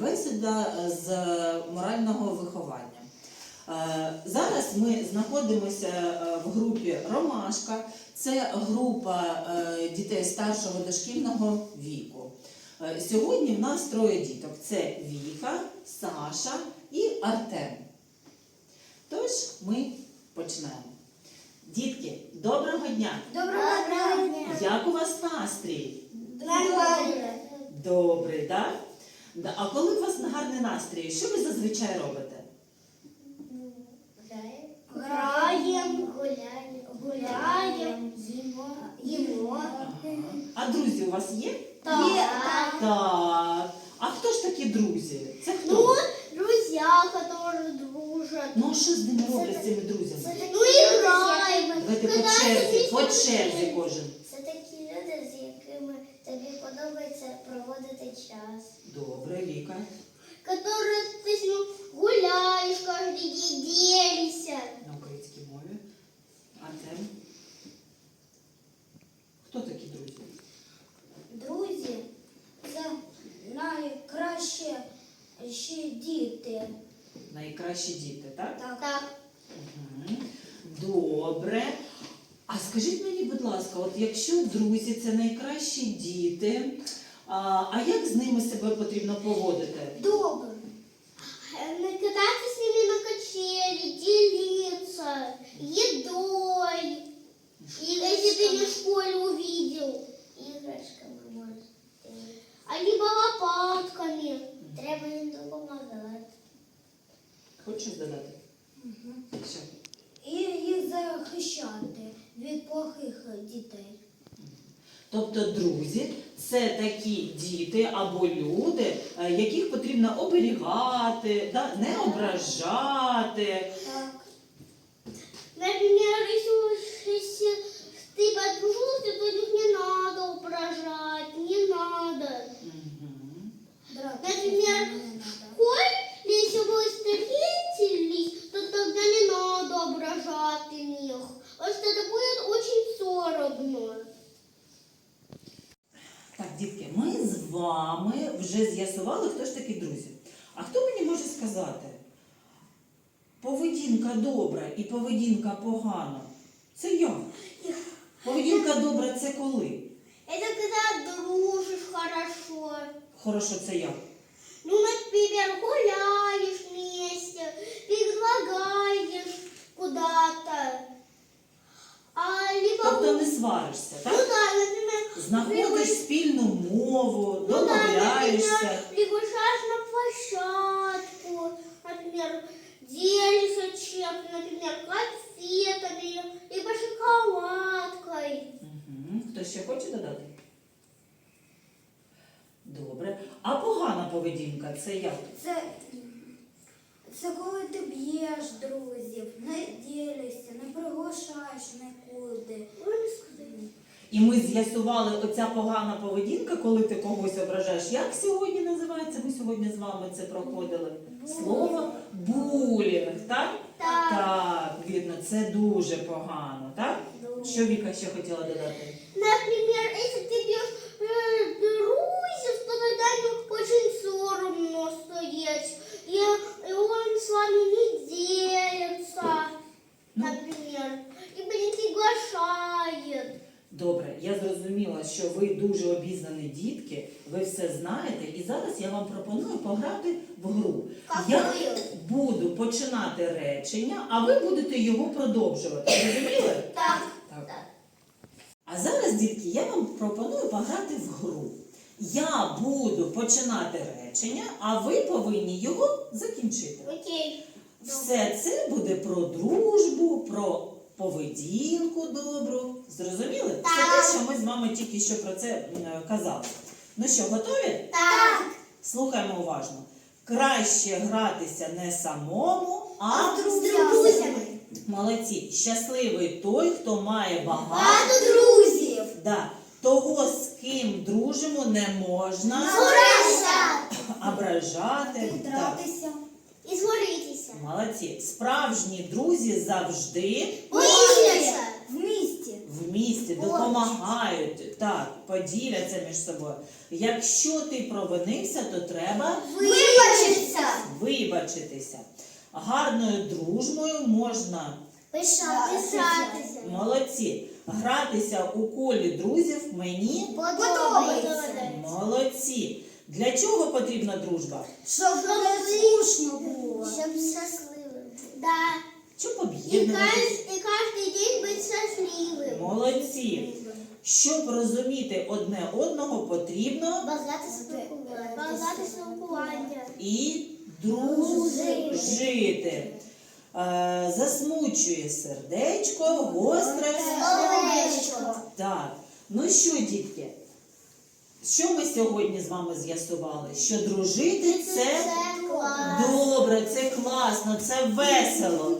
бесіда е, з морального виховання. Е, Зараз ми знаходимося е, в групі Ромашка. Це група дітей старшого дошкільного віку. Сьогодні в нас троє діток: це Віка, Саша і Артем. Тож ми почнемо. Дітки, доброго дня! Доброго дня. Як у вас настрій? Добрий, так? Да? А коли у вас гарний настрій, що ви зазвичай робите? Граємо, гуляємо, гуляємо, їмо. А друзі у вас є? Так. Так. А хто ж такі друзі? Це хто? Ну, друзья, которые дружат. Ну а що з ними роблять з цими друзями? Ну, играем. Давайте по черзі, по черзі кожен. Це такі люди, з якими тобі подобається проводити час. Добре, Віка Которые ты с ним гуляешь каждый день, делишься. На українській мові. Артем. Хто такі друзі? Друзі, це найкраще ще діти. Найкращі діти, так? Так. так. Мгм. Добре. А скажіть мені, будь ласка, от якщо друзі це найкращі діти, а, а як з ними себе потрібно поводити? Добре. Кататься с ними на качели, делиться едой. И если ты не в школе увидел, Іграшками можете. а либо лопатками. Треба їм допомагати. Хочеш додати? Що? І їх захищати від плохих дітей. Тобто друзі це такі діти або люди, е, яких потрібно оберігати, да? не ображати. Так. якщо если, если ты то їх не треба упражать, вами вже з'ясували, хто ж такі друзі. А хто мені може сказати? Поведінка добра і поведінка погана. Це як? Поведінка добра це коли? Это когда дружишь хорошо. Хорошо, це як? Ну, например, гуляешь вместе, предлагаешь куда-то. А либо... Тобто не сваришся, Ну так? да, например, Знаходиш спільну мову, ну домовляєшся. например, приглашаешь на площадку, например, делишься чем-то, например, конфетами, либо шоколадкой. Угу. Хтось ще хоче додати? Добре. А погана поведінка це як? Це, це коли ти б'єш друзів, не ділишся, не приглашаєш нікуди. І ми з'ясували оця погана поведінка, коли ти когось ображаєш. Як сьогодні називається? Ми сьогодні з вами це проходили. Слово булінг, так? Так. Так, видно, це дуже погано, так? Що Віка ще хотіла додати? Наприклад, ты бьешь э, друзей, то тогда ему очень соромно стоять. И, и он с вами не делится, Ну. например. Либо не приглашает. Добре, я зрозуміла, що ви дуже обізнані дітки, ви все знаєте, і зараз я вам пропоную пограти в гру. Я буду починати речення, а ви будете його продовжувати. Зрозуміли? Так. Так. А зараз, дітки, я вам пропоную пограти в гру. Я буду починати речення, а ви повинні його закінчити. Окей. Все це буде про дружбу, про поведінку добру. Зрозуміли? Це те, що ми з вами тільки що про це казали. Ну що, готові? Так. Слухаємо уважно. Краще гратися не самому, а С друзьями. молодці. Щасливий той, хто має багато. Багато друзів. Да. Того, з ким дружимо, не можна ображати. Так. Дратися. І згоритися. Молодці. Справжні друзі завжди Боїться. В місті. в місті. допомагають, так, поділяться між собою. Якщо ти провинився, то треба Вибачиться. вибачитися. Гарною дружбою можна Пишатися. молодці. Гратися у колі друзів мені Подобається. молодці. Для чого потрібна дружба? Щоб не скучно було. Щоб щасливим. Да. Щоб И, об'єднуватися. каждый, и каждый день быть счастливым. Молодці. Щоб розуміти одне одного, потрібно Багато спілкування. Багато спілкування. і дружити. Е, засмучує сердечко, гостре. Словечко. Так. Ну що, дітки? Що ми сьогодні з вами з'ясували? Що дружити це клас. добре, це класно, це весело.